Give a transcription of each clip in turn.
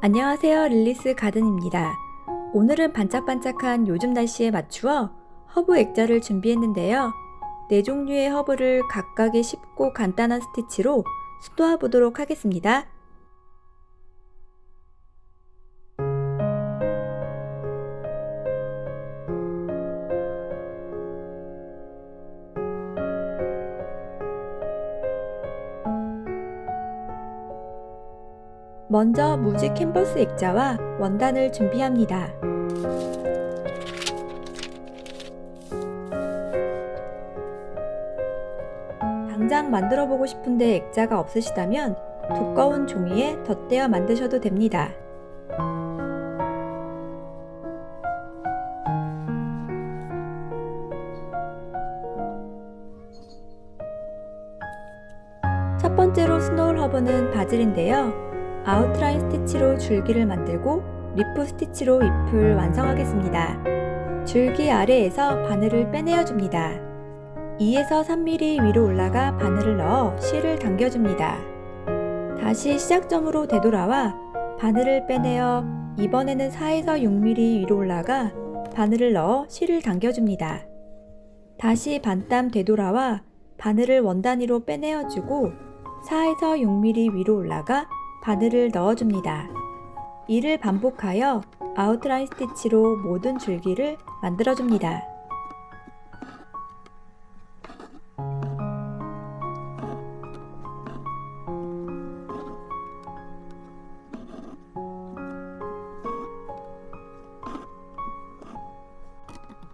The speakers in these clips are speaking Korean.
안녕하세요. 릴리스 가든입니다. 오늘은 반짝반짝한 요즘 날씨에 맞추어 허브 액자를 준비했는데요. 네 종류의 허브를 각각의 쉽고 간단한 스티치로 수도화 보도록 하겠습니다. 먼저 무지 캔버스 액자와 원단을 준비합니다. 당장 만들어 보고 싶은데 액자가 없으시다면 두꺼운 종이에 덧대어 만드셔도 됩니다. 첫 번째로 스노울 허브는 바질인데요. 아웃라인 스티치로 줄기를 만들고 리프 스티치로 잎을 완성하겠습니다. 줄기 아래에서 바늘을 빼내어 줍니다. 2에서 3mm 위로 올라가 바늘을 넣어 실을 당겨줍니다. 다시 시작점으로 되돌아와 바늘을 빼내어 이번에는 4에서 6mm 위로 올라가 바늘을 넣어 실을 당겨줍니다. 다시 반땀 되돌아와 바늘을 원 단위로 빼내어주고 4에서 6mm 위로 올라가 바늘을 넣어줍니다. 이를 반복하여 아웃라인 스티치로 모든 줄기를 만들어줍니다.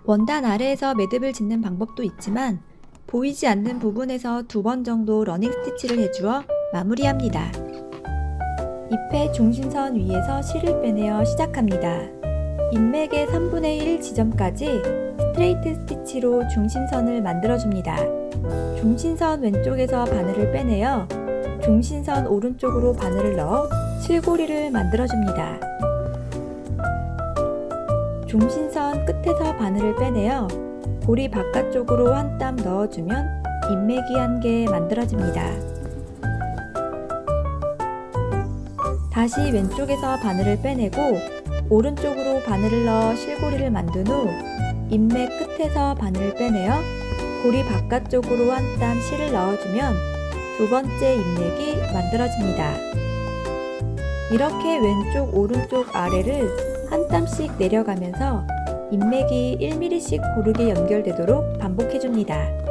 원단 아래에서 매듭을 짓는 방법도 있지만 보이지 않는 부분에서 두 번 정도 러닝 스티치를 해주어 마무리합니다. 잎의 중심선 위에서 실을 빼내어 시작합니다. 잎맥의 3분의 1 지점까지 스트레이트 스티치로 중심선을 만들어줍니다. 중심선 왼쪽에서 바늘을 빼내어 중심선 오른쪽으로 바늘을 넣어 실고리를 만들어줍니다. 중심선 끝에서 바늘을 빼내어 고리 바깥쪽으로 한 땀 넣어주면 잎맥이 한 개 만들어집니다. 다시 왼쪽에서 바늘을 빼내고 오른쪽으로 바늘을 넣어 실고리를 만든 후 잎맥 끝에서 바늘을 빼내어 고리 바깥쪽으로 한 땀 실을 넣어주면 두 번째 잎맥이 만들어집니다. 이렇게 왼쪽 오른쪽 아래를 한 땀씩 내려가면서 잎맥이 1mm씩 고르게 연결되도록 반복해줍니다.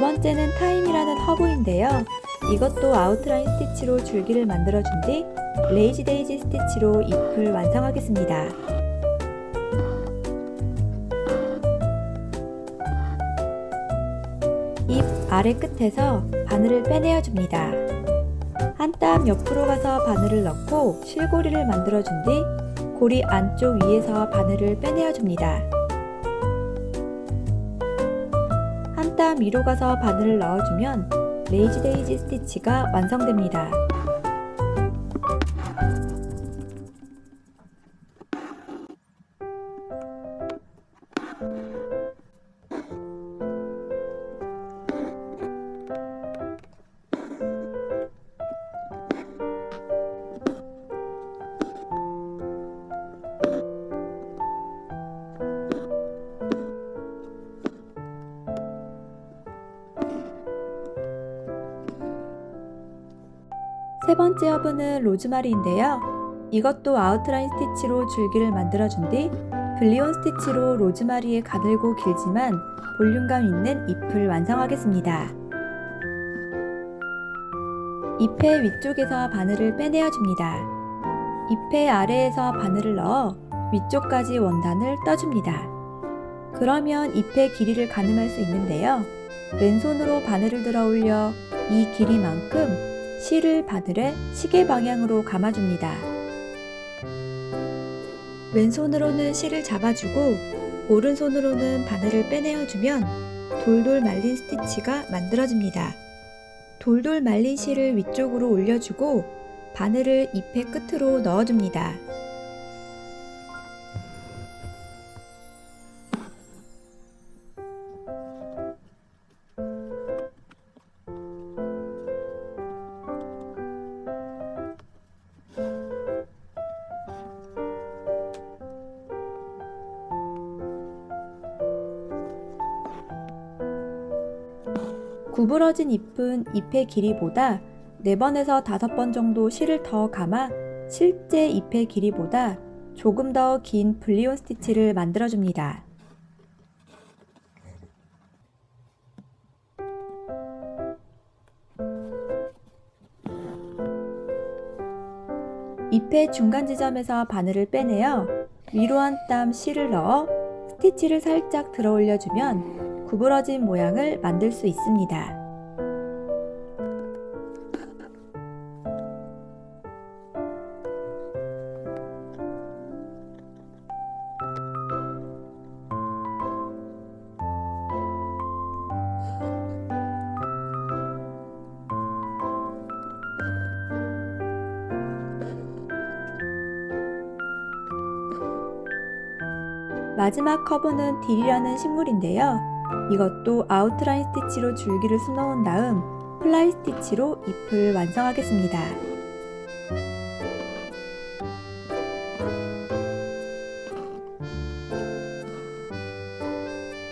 두 번째는 타임이라는 허브인데요. 이것도 아웃라인 스티치로 줄기를 만들어준 뒤 레이지 데이지 스티치로 잎을 완성하겠습니다. 잎 아래 끝에서 바늘을 빼내어 줍니다. 한 땀 옆으로 가서 바늘을 넣고 실고리를 만들어준 뒤 고리 안쪽 위에서 바늘을 빼내어 줍니다. 위로 가서 바늘을 넣어주면 레이지 데이지 스티치가 완성됩니다. 세 번째 허브는 로즈마리인데요. 이것도 아웃라인 스티치로 줄기를 만들어준 뒤 블리온 스티치로 로즈마리에 가늘고 길지만 볼륨감 있는 잎을 완성하겠습니다. 잎의 위쪽에서 바늘을 빼내어 줍니다. 잎의 아래에서 바늘을 넣어 위쪽까지 원단을 떠줍니다. 그러면 잎의 길이를 가늠할 수 있는데요. 왼손으로 바늘을 들어 올려 이 길이만큼 실을 바늘에 시계 방향으로 감아줍니다. 왼손으로는 실을 잡아주고 오른손으로는 바늘을 빼내어주면 돌돌 말린 스티치가 만들어집니다. 돌돌 말린 실을 위쪽으로 올려주고 바늘을 잎의 끝으로 넣어줍니다. 구부러진 잎은 잎의 길이보다 4번에서 5번 정도 실을 더 감아 실제 잎의 길이보다 조금 더 긴 블리온 스티치를 만들어줍니다. 잎의 중간 지점에서 바늘을 빼내어 위로 한 땀 실을 넣어 스티치를 살짝 들어 올려주면 구부러진 모양을 만들 수 있습니다. 마지막 커브는 딜이라는 식물인데요. 이것도 아웃라인 스티치로 줄기를 수놓은 다음 플라이 스티치로 잎을 완성하겠습니다.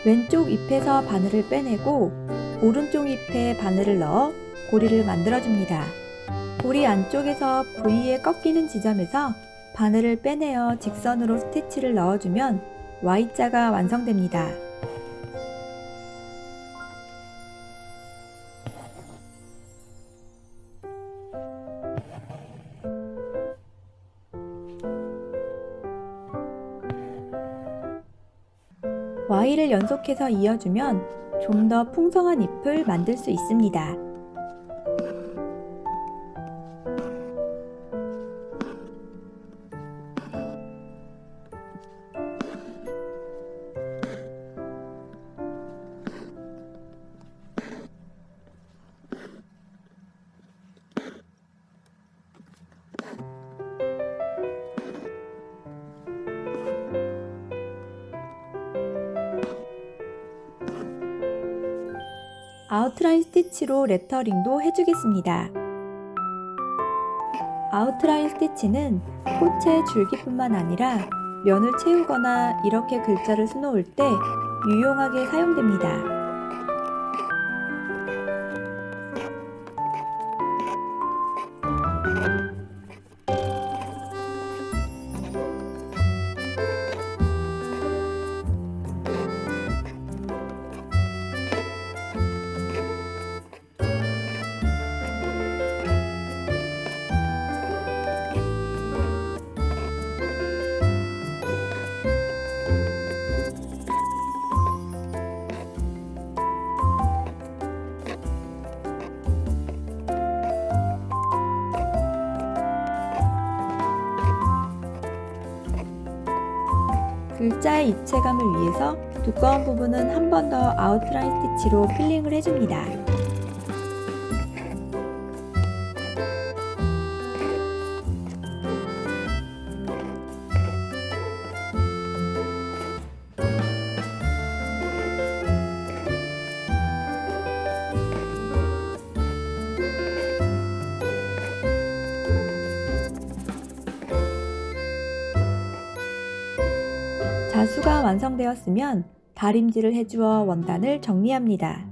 왼쪽 잎에서 바늘을 빼내고 오른쪽 잎에 바늘을 넣어 고리를 만들어줍니다. 고리 안쪽에서 V에 꺾이는 지점에서 바늘을 빼내어 직선으로 스티치를 넣어주면 Y자가 완성됩니다. Y를 연속해서 이어주면 좀 더 풍성한 잎을 만들 수 있습니다. 아웃라인 스티치로 레터링도 해주겠습니다. 아웃라인 스티치는 꽃의 줄기뿐만 아니라 면을 채우거나 이렇게 글자를 수놓을 때 유용하게 사용됩니다. 글자의 입체감을 위해서 두꺼운 부분은 한 번 더 아웃라인 스티치로 필링을 해줍니다. 자수가 완성되었으면 다림질을 해주어 원단을 정리합니다.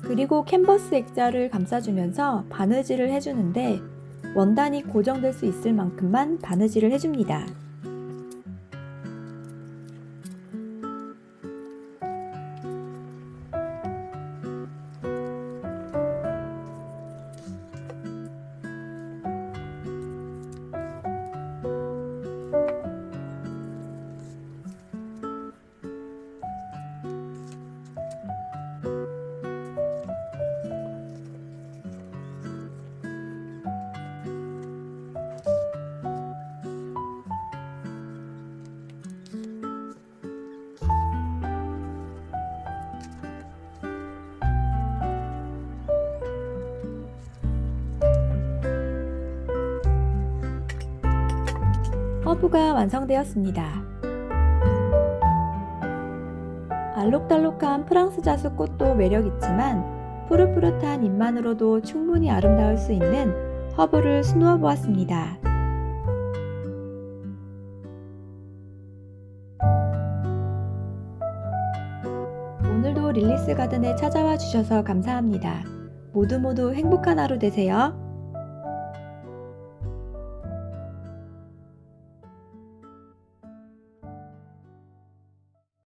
그리고 캔버스 액자를 감싸주면서 바느질을 해주는데 원단이 고정될 수 있을 만큼만 바느질을 해줍니다. 허브가 완성되었습니다. 알록달록한 프랑스 자수 꽃도 매력있지만 푸릇푸릇한 잎만으로도 충분히 아름다울 수 있는 허브를 수놓아 보았습니다. 오늘도 릴리스 가든에 찾아와 주셔서 감사합니다. 모두 모두 행복한 하루 되세요.